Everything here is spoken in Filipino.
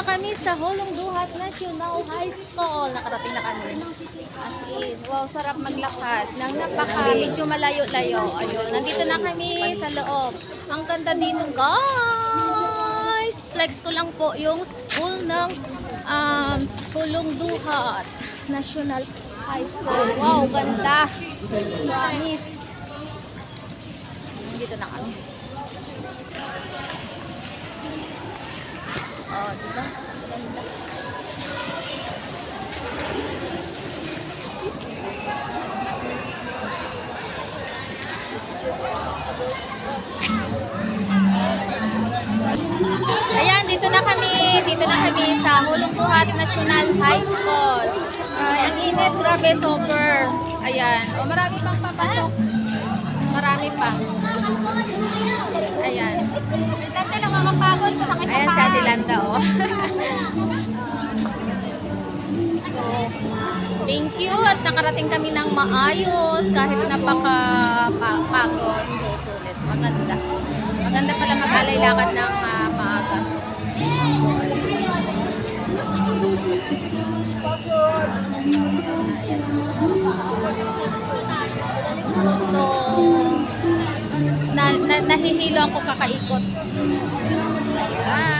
na kami sa Hulong Duhat National High School. Nakarating na kami. As in, wow, sarap maglakad. Nang napaka, medyo malayo-layo. Ayun, nandito na kami sa loob. Ang ganda dito, guys! Flex ko lang po yung school ng um, Hulong Duhat National High School. Wow, ganda! Promise! Nandito na kami. Oh, di ba? Ganda. Ayan, dito na kami. Dito na kami sa Hulong Buhat National High School. Ay, ang init, grabe, super. Ayan. O, marami pang papasok. Marami pa. Ayan. Dati lang makapagod, masakit sa so, thank you at nakarating kami ng maayos kahit napaka pa- pagod. So, sulit. Maganda. Maganda pala mag-alay lakad ng ah, maaga. So. So, na, na, nahihilo ako kakaikot. Ayan.